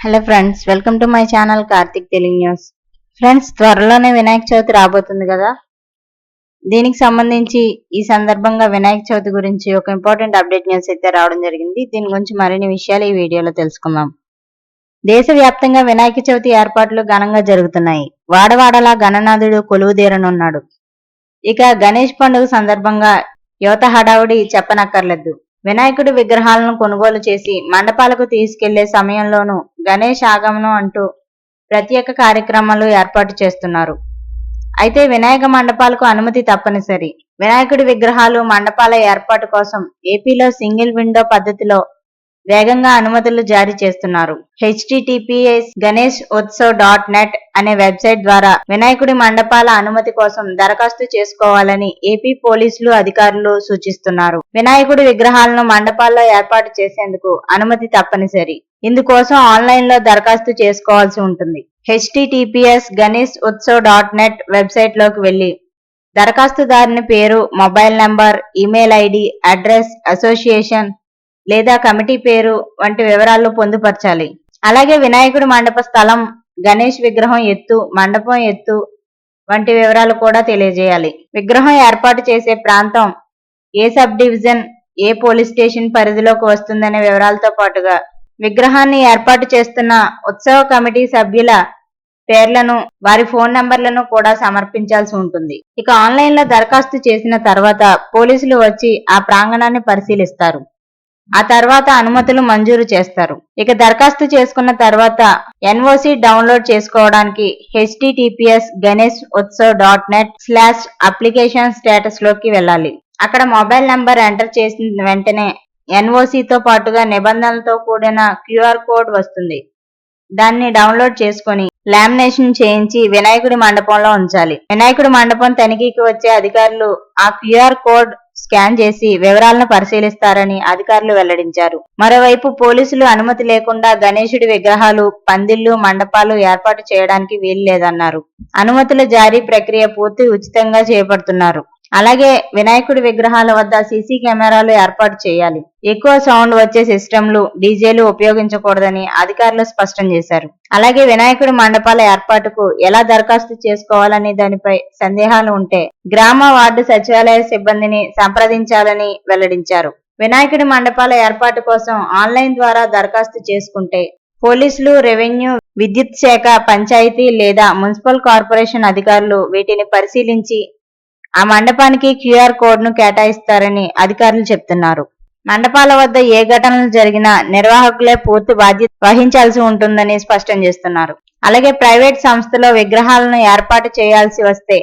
Hello friends welcome to my channel Karthik Telugu news friends త్వరలోనే వినాయక చవితి రాబోతుంది కదా? దీనికి సంబంధించి ఈ సందర్భంగా వినాయక చవితి గురించి ఒక ఇంపార్టెంట్ అప్డేట్ న్యూస్ అయితే రావడం జరిగింది. దీని గురించి మరిన్ని విషయాలు ఈ వీడియోలో తెలుసుకుందాం. దేశవ్యాప్తంగా వినాయక చవితి ఏర్పాట్లు ఘనంగా జరుగుతున్నాయి. వాడవాడలా గణనాథుడు కొలువుదీరనున్నాడు ఇక గణేష్ పండుగ సందర్భంగా యువత హడావుడి చెప్పనక్కర్లేదు. వినాయకుడి విగ్రహాలను కొనుగోలు చేసి మండపాలకు తీసుకెళ్ళే సమయంలోనూ గణేష్ ఆగమనం అంటూ ప్రత్యేక కార్యక్రమాలు ఏర్పాటు చేస్తున్నారు. అయితే వినాయక మండపాలకు అనుమతి తప్పనిసరి. వినాయకుడి విగ్రహాలు మండపాల ఏర్పాటు కోసం ఏపీలో సింగిల్ విండో పద్ధతిలో వేగంగా అనుమతులు జారీ చేస్తున్నారు. HTTPS Ganesh Utsav dot net అనే వెబ్సైట్ ద్వారా వినాయకుడి మండపాల అనుమతి కోసం దరఖాస్తు చేసుకోవాలని ఏపీ పోలీసులు అధికారులు సూచిస్తున్నారు. వినాయకుడి విగ్రహాలను మండపాల్లో ఏర్పాటు చేసేందుకు అనుమతి తప్పనిసరి. ఇందుకోసం ఆన్లైన్లో దరఖాస్తు చేసుకోవాల్సి ఉంటుంది. HTTPS Ganesh Utsav dot net వెబ్సైట్లోకి వెళ్ళి దరఖాస్తుదారుని పేరు mobile number email ID address association లేదా కమిటీ పేరు వంటి వివరాలు పొందుపరచాలి. అలాగే వినాయకుడి మండప స్థలం గణేష్ విగ్రహం ఎత్తు మండపం ఎత్తు వంటి వివరాలు కూడా తెలియజేయాలి. విగ్రహం ఏర్పాటు చేసే ప్రాంతం ఏ సబ్ డివిజన్ ఏ పోలీస్ స్టేషన్ పరిధిలోకి వస్తుందనే వివరాలతో పాటుగా విగ్రహాన్ని ఏర్పాటు చేస్తున్న ఉత్సవ కమిటీ సభ్యుల పేర్లను వారి ఫోన్ నంబర్లను కూడా సమర్పించాల్సి ఉంటుంది. ఇక ఆన్లైన్లో దరఖాస్తు చేసిన తర్వాత పోలీసులు వచ్చి ఆ ప్రాంగణాన్ని పరిశీలిస్తారు. ఆ తర్వాత అనుమతులు మంజూరు చేస్తారు. ఇక దరఖాస్తు చేసుకున్న తర్వాత ఎన్ఓసి డౌన్లోడ్ చేసుకోవడానికి HTTPS Ganesh Utsav dot net slash application స్టేటస్లోకి వెళ్ళాలి. అక్కడ మొబైల్ నంబర్ ఎంటర్ చేసిన వెంటనే ఎన్ఓసితో పాటుగా నిబంధనలతో కూడిన క్యూఆర్ కోడ్ వస్తుంది. దాన్ని డౌన్లోడ్ చేసుకొని లామినేషన్ చేయించి వినాయకుడి మండపంలో ఉంచాలి. వినాయకుడి మండపం తనిఖీకి వచ్చే అధికారులు ఆ క్యూఆర్ కోడ్ స్కాన్ చేసి వివరాలను పరిశీలిస్తారని అధికారులు వెల్లడించారు. మరోవైపు పోలీసులు అనుమతి లేకుండా గణేశుడి విగ్రహాలు పందిళ్ళు మండపాలు ఏర్పాటు చేయడానికి వీలు లేదన్నారు. అనుమతుల జారీ ప్రక్రియ పూర్తి ఉచితంగా చేపడుతున్నారు. అలాగే వినాయకుడి విగ్రహాల వద్ద సీసీ కెమెరాలు ఏర్పాటు చేయాలి. ఎక్కువ సౌండ్ వచ్చే సిస్టంలు డీజేలు ఉపయోగించకూడదని అధికారులు స్పష్టం చేశారు. అలాగే వినాయకుడి మండపాల ఏర్పాటుకు ఎలా దరఖాస్తు చేసుకోవాలని దానిపై సందేహాలు ఉంటే గ్రామ వార్డు సచివాలయ సిబ్బందిని సంప్రదించాలని వెల్లడించారు. వినాయకుడి మండపాల ఏర్పాటు కోసం ఆన్లైన్ ద్వారా దరఖాస్తు చేసుకుంటే పోలీసులు రెవెన్యూ విద్యుత్ శాఖ పంచాయతీ లేదా మున్సిపల్ కార్పొరేషన్ అధికారులు వీటిని పరిశీలించి ఆ మండపానికి క్యూఆర్ కోడ్ను కేటాయిస్తారని అధికారులు చెప్తున్నారు. మండపాల వద్ద ఏ ఘటనలు జరిగినా నిర్వాహకులే పూర్తి బాధ్యత వహించాల్సి ఉంటుందని స్పష్టం చేస్తున్నారు. అలాగే ప్రైవేట్ సంస్థలో విగ్రహాలను ఏర్పాటు చేయాల్సి వస్తే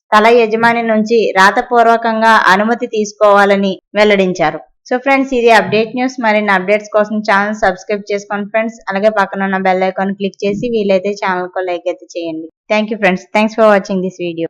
స్థల యజమాని నుంచి రాతపూర్వకంగా అనుమతి తీసుకోవాలని వెల్లడించారు. సో ఫ్రెండ్స్ ఇది అప్డేట్ న్యూస్. మరిన్ని అప్డేట్స్ కోసం ఛానల్ సబ్స్క్రైబ్ చేసుకోండి ఫ్రెండ్స్. అలాగే పక్కన ఉన్న బెల్ ఐకాన్ క్లిక్ చేసి వీలైతే ఛానల్కు లైక్ అయితే చేయండి. Thank you friends. Thanks for watching this video.